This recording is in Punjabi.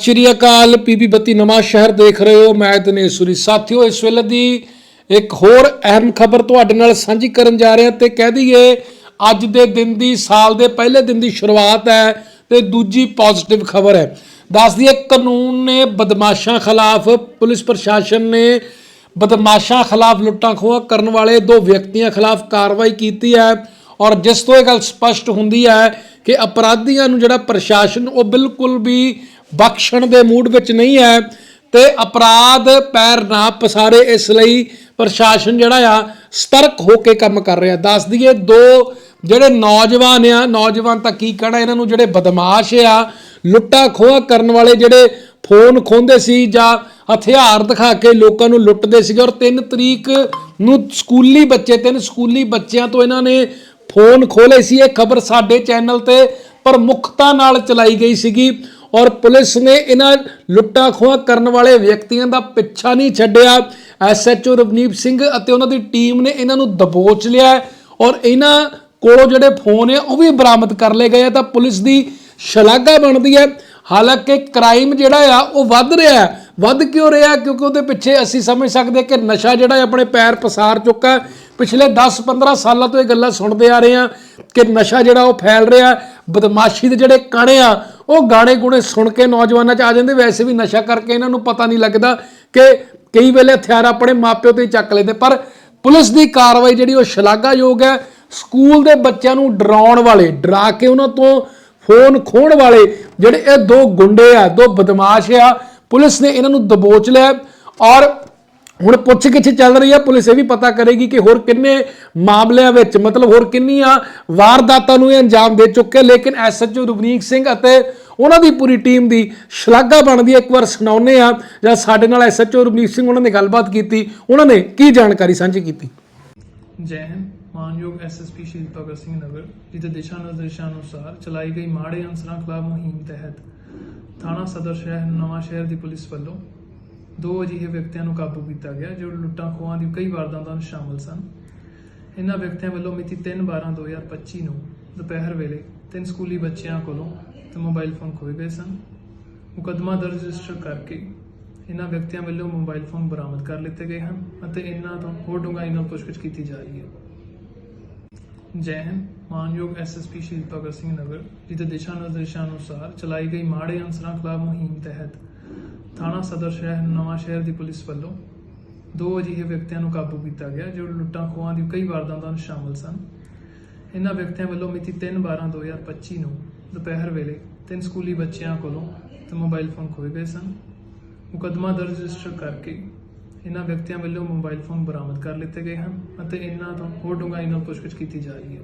ਸਤਿ ਸ਼੍ਰੀ ਅਕਾਲ ਪੀਪੀ ਬੱਤੀ ਨਵਾਂ ਸ਼ਹਿਰ ਦੇਖ ਰਹੇ ਹੋ। ਮੈਂ ਦਿਨੇਸ਼ੂਰੀ ਸਾਥੀਓ, ਇਸ ਵੇਲੇ ਦੀ ਇੱਕ ਹੋਰ ਅਹਿਮ ਖਬਰ ਤੁਹਾਡੇ ਨਾਲ ਸਾਂਝੀ ਕਰਨ ਜਾ ਰਿਹਾ ਹਾਂ ਤੇ ਕਹਿ ਦਈਏ, ਅੱਜ ਦੇ ਦਿਨ ਦੀ, ਸਾਲ ਦੇ ਪਹਿਲੇ ਦਿਨ ਦੀ ਸ਼ੁਰੂਆਤ ਹੈ ਤੇ ਦੂਜੀ ਪੋਜ਼ਿਟਿਵ ਖਬਰ ਹੈ। ਦੱਸ ਦਈਏ, ਕਾਨੂੰਨ ਨੇ ਬਦਮਾਸ਼ਾਂ ਖਿਲਾਫ, ਪੁਲਿਸ ਪ੍ਰਸ਼ਾਸਨ ਨੇ ਬਦਮਾਸ਼ਾਂ ਖਿਲਾਫ ਲੁੱਟਾਂ ਖੋਹਾਂ ਕਰਨ ਵਾਲੇ ਦੋ ਵਿਅਕਤੀਆਂ ਖਿਲਾਫ ਕਾਰਵਾਈ ਕੀਤੀ ਹੈ ਔਰ ਜਿਸ ਤੋਂ ਇਹ ਗੱਲ ਸਪਸ਼ਟ ਹੁੰਦੀ ਹੈ ਕਿ ਅਪਰਾਧੀਆਂ ਨੂੰ ਜਿਹੜਾ ਪ੍ਰਸ਼ਾਸਨ, ਉਹ ਬਿਲਕੁਲ ਵੀ ਬਖਸ਼ਣ ਦੇ ਮੂਡ ਵਿੱਚ ਨਹੀਂ ਹੈ ਤੇ ਅਪਰਾਧ ਪੈਰ ਨਾ ਪਸਾਰੇ ਇਸ ਲਈ ਪ੍ਰਸ਼ਾਸਨ ਜਿਹੜਾ ਆ ਸਤਰਕ ਹੋ ਕੇ ਕੰਮ ਕਰ ਰਿਹਾ। ਦੱਸ ਦਈਏ ਦੋ ਜਿਹੜੇ ਨੌਜਵਾਨ ਆ, ਨੌਜਵਾਨ ਤਾਂ ਕੀ ਕਹਿਣਾ, ਇਹਨਾਂ ਨੂੰ ਜਿਹੜੇ ਬਦਮਾਸ਼ ਆ, ਲੁੱਟਾ ਖੋਹਾ ਕਰਨ ਵਾਲੇ ਜਿਹੜੇ ਫੋਨ ਖੋਂਦੇ ਸੀ ਜਾਂ ਹਥਿਆਰ ਦਿਖਾ ਕੇ ਲੋਕਾਂ ਨੂੰ ਲੁੱਟਦੇ ਸੀਗੇ ਔਰ 3 ਤਰੀਕ ਨੂੰ ਸਕੂਲੀ ਬੱਚੇ, ਤਿੰਨ ਸਕੂਲੀ ਬੱਚਿਆਂ ਤੋਂ ਇਹਨਾਂ ਨੇ ਫੋਨ ਖੋਲੇ ਸੀ। ਇਹ ਖਬਰ ਸਾਡੇ ਚੈਨਲ ਤੇ ਪ੍ਰਮੁੱਖਤਾ ਨਾਲ ਚਲਾਈ ਗਈ ਸੀਗੀ। ਔਰ ਪੁਲਿਸ ਨੇ ਇਹਨਾਂ ਲੁੱਟਾਂ ਖੋਹਾਂ ਕਰਨ ਵਾਲੇ ਵਿਅਕਤੀਆਂ ਦਾ ਪਿੱਛਾ ਨਹੀਂ ਛੱਡਿਆ। ਐਸਐਚਓ ਰਵਨੀਪ ਸਿੰਘ ਅਤੇ ਉਹਨਾਂ ਦੀ ਟੀਮ ਨੇ ਇਹਨਾਂ ਨੂੰ ਦਬੋਚ ਲਿਆ ਔਰ ਇਹਨਾਂ ਕੋਲੋਂ ਜਿਹੜੇ ਫੋਨ ਆ ਉਹ ਵੀ ਬਰਾਮਦ ਕਰ ਲਏ ਗਏ ਆ ਤਾਂ ਪੁਲਿਸ ਦੀ ਸ਼ਲਾਘਾ ਬਣਦੀ ਹੈ। ਹਾਲਾਂਕਿ ਕ੍ਰਾਈਮ ਜਿਹੜਾ ਆ ਉਹ ਵੱਧ ਰਿਹਾ ਹੈ। ਵੱਧ ਕਿਉਂ ਰਿਹਾ ਕਿਉਂਕਿ ਉਹਦੇ ਪਿੱਛੇ ਅਸੀਂ ਸਮਝ ਸਕਦੇ ਕਿ ਨਸ਼ਾ ਜਿਹੜਾ ਹੈ ਆਪਣੇ ਪੈਰ ਪਸਾਰ ਚੁੱਕਾ ਪਿਛਲੇ 10-15 ਸਾਲਾਂ ਤੋਂ ਇਹ ਗੱਲਾਂ ਸੁਣਦੇ ਆ ਰਹੇ ਆ ਕਿ ਨਸ਼ਾ ਜਿਹੜਾ ਉਹ ਫੈਲ ਰਿਹਾ ਬਦਮਾਸ਼ੀ ਦੇ ਜਿਹੜੇ ਕਣੇ ਆ ਉਹ ਗਾਣੇ ਗੁਣੇ ਸੁਣ ਕੇ ਨੌਜਵਾਨਾਂ 'ਚ ਆ ਜਾਂਦੇ, ਵੈਸੇ ਵੀ ਨਸ਼ਾ ਕਰਕੇ ਇਹਨਾਂ ਨੂੰ ਪਤਾ ਨਹੀਂ ਲੱਗਦਾ ਕਿ ਕਈ ਵੇਲੇ ਹਥਿਆਰ ਆਪਣੇ ਮਾਪਿਓ ਤੇ ਚੱਕ ਲੈਂਦੇ। ਪਰ ਪੁਲਿਸ ਦੀ ਕਾਰਵਾਈ ਜਿਹੜੀ ਉਹ ਸ਼ਲਾਘਾਯੋਗ ਹੈ। ਸਕੂਲ ਦੇ ਬੱਚਿਆਂ ਨੂੰ ਡਰਾਉਣ ਵਾਲੇ, ਡਰਾ ਕੇ ਉਹਨਾਂ ਤੋਂ ਫੋਨ ਖੋਣ ਵਾਲੇ ਜਿਹੜੇ ਇਹ ਦੋ ਗੁੰਡੇ ਆ, ਦੋ ਬਦਮਾਸ਼ ਆ, ਪੁਲਿਸ ਨੇ ਇਹਨਾਂ ਨੂੰ ਦਬੋਚ ਲਿਆ ਔਰ ਹੁਣ ਪੁੱਛ ਗਿੱਛ ਚੱਲ ਰਹੀ ਹੈ। ਪੁਲਿਸ ਇਹ ਵੀ ਪਤਾ ਕਰੇਗੀ ਕਿ ਹੋਰ ਕਿੰਨੇ ਮਾਮਲਿਆਂ ਵਿੱਚ, ਮਤਲਬ ਹੋਰ ਕਿੰਨੀਆਂ ਵਾਰਦਾਤਾਂ ਨੂੰ ਇਹ ਅੰਜਾਮ ਦੇ ਚੁੱਕੇ। ਲੇਕਿਨ ਐਸਐਚਓ ਰਵਨੀਕ ਸਿੰਘ ਅਤੇ ਉਹਨਾਂ ਦੀ ਪੂਰੀ ਟੀਮ ਦੀ ਸ਼ਲਾਘਾ ਬਣਦੀ ਹੈ। ਇੱਕ ਵਾਰ ਸੁਣਾਉਨੇ ਆ ਜਾਂ ਸਾਡੇ ਨਾਲ ਐਸਐਚਓ ਰਵਨੀਕ ਸਿੰਘ ਉਹਨਾਂ ਨੇ ਗੱਲਬਾਤ ਕੀਤੀ। ਉਹਨਾਂ ਨੇ ਕੀ ਜਾਣਕਾਰੀ ਸਾਂਝੀ ਕੀਤੀ? ਜੈ ਹਿੰਦ, ਮਾਨਯੋਗ ਐਸਐਸਪੀ ਸ਼ਹੀਦ ਭਗਤ ਸਿੰਘ ਨਗਰ ਜੀ ਦੇ ਦਿਸ਼ਾ ਨਿਰਦੇਸ਼ਾਂ ਅਨੁਸਾਰ ਚਲਾਈ ਗਈ ਮਾੜੇ ਅਨਸਰਾਂ ਖਿਲਾਫ ਮੁਹਿੰਮ ਤਹਿਤ ਥਾਣਾ ਸਦਰ ਸ਼ਹਿਰ, ਨਵਾਂ ਸ਼ਹਿਰ ਦੀ ਪੁਲਿਸ ਵੱਲੋਂ ਦੋ ਅਜਿਹੇ ਵਿਅਕਤੀਆਂ ਨੂੰ ਕਾਬੂ ਕੀਤਾ ਗਿਆ, ਜੋ ਲੁੱਟਾਂ ਖੋਹਾਂ ਦੀ ਕਈ ਵਾਰਦਾਤਾਂ ਵਿੱਚ ਸ਼ਾਮਲ ਸਨ। ਇਹਨਾਂ ਵਿਅਕਤੀਆਂ ਵੱਲੋਂ ਮਿਤੀ 3/12/2025 ਨੂੰ ਦੁਪਹਿਰ ਵੇਲੇ ਤਿੰਨ ਸਕੂਲੀ ਬੱਚਿਆਂ ਕੋਲੋਂ ਤੇ ਮੋਬਾਈਲ ਫੋਨ ਖੋਏ ਗਏ ਸਨ। ਮੁਕੱਦਮਾ ਦਰਜ ਰਜਿਸਟਰ ਕਰਕੇ ਇਹਨਾਂ ਵਿਅਕਤੀਆਂ ਵੱਲੋਂ ਮੋਬਾਈਲ ਫੋਨ ਬਰਾਮਦ ਕਰ ਲਿੱਤੇ ਗਏ ਹਨ ਅਤੇ ਇਹਨਾਂ ਤੋਂ ਹੋਰ ਡੂੰਘਾਈ ਨਾਲ ਪੁੱਛਗਿੱਛ ਕੀਤੀ ਜਾ ਰਹੀ ਹੈ। ਜੈ ਹਿੰਦ, ਮਾਨਯੋਗ ਐਸਐਸਪੀ ਸ਼ਹੀਦ ਭਗਤ ਸਿੰਘ ਨਗਰ ਜੀ ਦੇ ਦਿਸ਼ਾ ਨਿਰਦੇਸ਼ਾਂ ਅਨੁਸਾਰ ਚਲਾਈ ਗਈ ਮਾੜੇ ਅਨਸਰਾਂ ਖਿਲਾਫ ਮੁਹਿੰਮ ਤਹਿਤ ਥਾਣਾ ਸਦਰ ਸ਼ਹਿਰ, ਨਵਾਂ ਸ਼ਹਿਰ ਦੀ ਪੁਲਿਸ ਵੱਲੋਂ ਦੋ ਅਜਿਹੇ ਵਿਅਕਤੀਆਂ ਨੂੰ ਕਾਬੂ ਕੀਤਾ ਗਿਆ, ਜੋ ਲੁੱਟਾਂ ਖੋਹਾਂ ਦੀ ਕਈ ਵਾਰਦਾਤਾਂ ਵਿੱਚ ਸ਼ਾਮਲ ਸਨ। ਇਹਨਾਂ ਵਿਅਕਤੀਆਂ ਵੱਲੋਂ ਮਿਤੀ 3/12/2025 ਨੂੰ ਦੁਪਹਿਰ ਵੇਲੇ ਤਿੰਨ ਸਕੂਲੀ ਬੱਚਿਆਂ ਕੋਲੋਂ ਤੇ ਮੋਬਾਈਲ ਫੋਨ ਖੋਏ ਗਏ ਸਨ। ਮੁਕੱਦਮਾ ਦਰਜ ਰਜਿਸਟਰ ਕਰਕੇ ਇਹਨਾਂ ਵਿਅਕਤੀਆਂ ਵੱਲੋਂ ਮੋਬਾਈਲ ਫੋਨ ਬਰਾਮਦ ਕਰ ਲਿੱਤੇ ਗਏ ਹਨ ਅਤੇ ਇਹਨਾਂ ਤੋਂ ਹੋਰ ਡੂੰਘਾਈ ਨਾਲ ਪੁੱਛਗਿੱਛ ਕੀਤੀ ਜਾ ਰਹੀ ਹੈ।